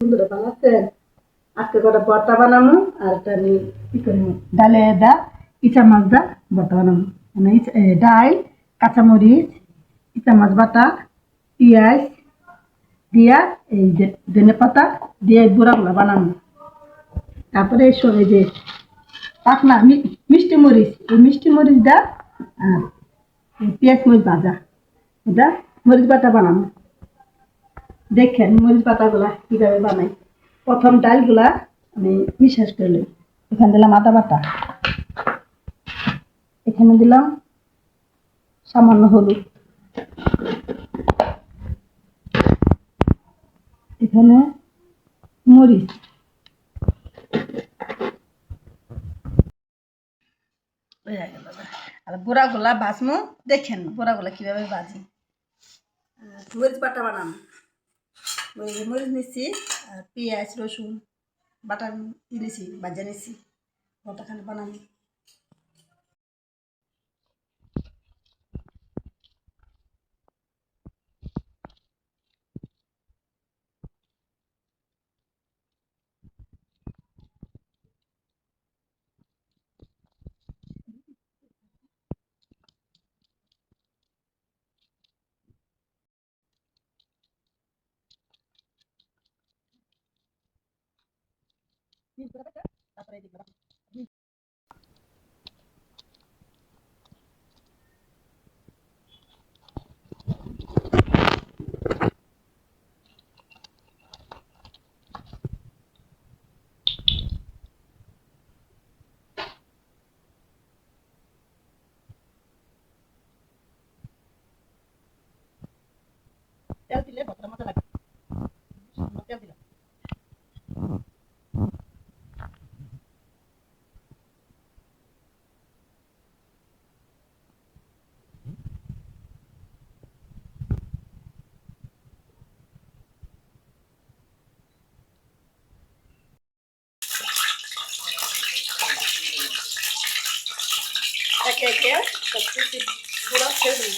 আর কি দা মাছ দা মানে ডাল, কাঁচামরিচ ইচা মাছ বাটা, পেঁয়াজ দিয়া, এই ধনে পাতা দিয়ে গুঁড়াগুলা বানাবো তারপরে এই যে পাকনা মিষ্টি মরিচ, এই মিষ্টি মরিচ দা আর পেঁয়াজ মরিচ ভাজা। এটা মরিচ বাটা বানাবো দেখেন মরিচ পাতাগুলা কীভাবে বানাই। প্রথম ডালগুলা আমি মিশাস করলাম এখানে দিলাম আদা বাটা। এখানে দিলাম সামান্য হলুদ। এখানে মরিচ। আর গোড়াগুলা ভাজমো দেখেন গোড়াগুলা কীভাবে ভাজি মরিচ বানাম। ওই মরিচ নিচ্ছি আর পেঁয়াজ রসুন বাটা ই বাজা নিচ্ছি ওটাখানে বানানি তারপরে এদিকে একে একে সব কিছু পুরো দিই